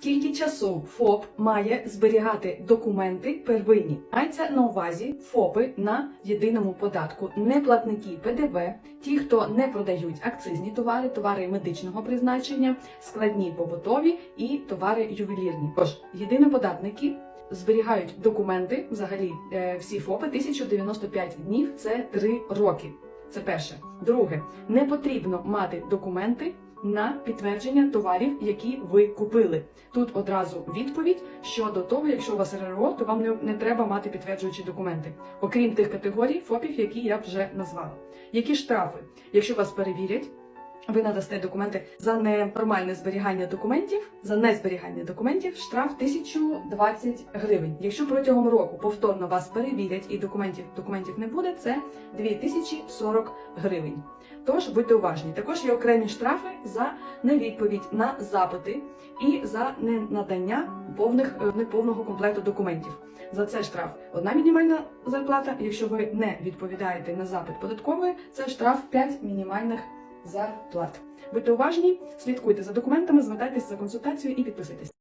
Скільки часу ФОП має зберігати документи первинні? Мається на увазі ФОПи на єдиному податку, не платники ПДВ, ті, хто не продають акцизні товари, товари медичного призначення, складні побутові і товари ювелірні. Тож єдиноподатники зберігають документи, взагалі е, всі ФОПи 1095 днів це 3 роки. Це перше. Друге, не потрібно мати документи на підтвердження товарів, які ви купили. Тут одразу відповідь щодо того, якщо у вас РРО, то вам не, не треба мати підтверджуючі документи, окрім тих категорій ФОПів, які я вже назвала. Які штрафи, якщо вас перевірять? Ви надасте документи за ненормальне зберігання документів, за незберігання документів штраф 1020 гривень. Якщо протягом року повторно вас перевірять і документів документів не буде, це 2040 гривень. Тож будьте уважні. Також є окремі штрафи за невідповідь на запити і за ненадання повних е, неповного комплекту документів. За це штраф одна мінімальна зарплата. Якщо ви не відповідаєте на запит податкової, це штраф 5 мінімальних зарплат. Будьте уважні, слідкуйте за документами, звертайтеся за консультацією і підписуйтесь.